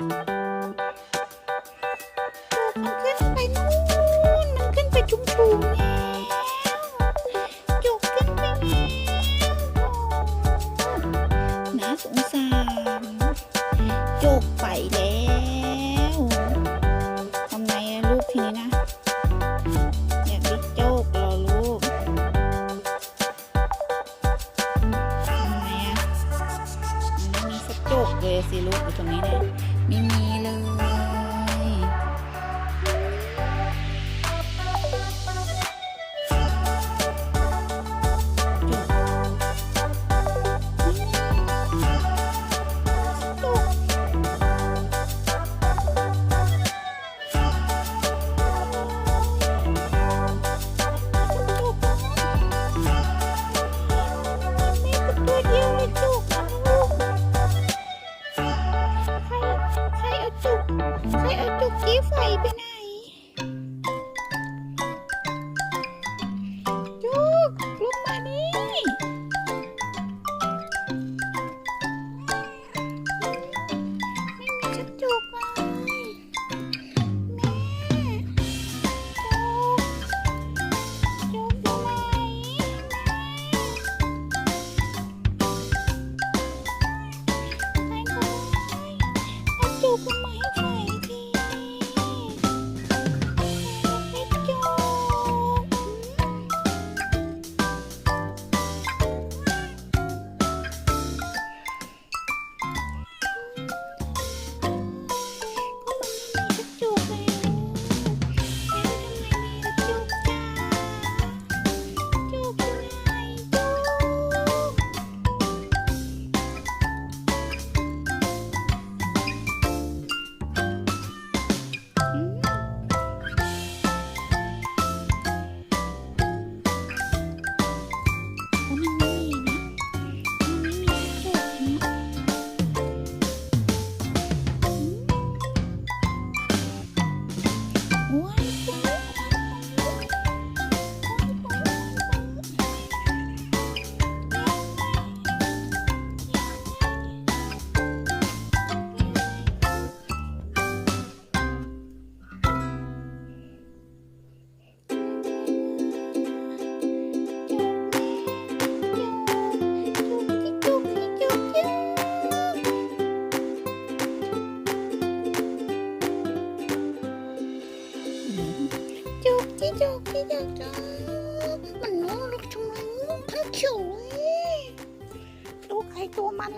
มันขึ้นไปนู่น มันขึ้นไปชุ่มๆแล้วจุกขึ้นไปแล้วน่าสงสารจุกไปแล้วทำไงลูกทีนี้นะอยากได้โจกเหรอลูกทำไมอะมันไม่มีสักโจกเลยสิลูกอยู่ตรงนี้เนี่ย ไม่มีเลย อื ที่จอกที่อยากจ้ามันน่ารักจังเลยน่งเขียวเลย ลูใครตัวมัน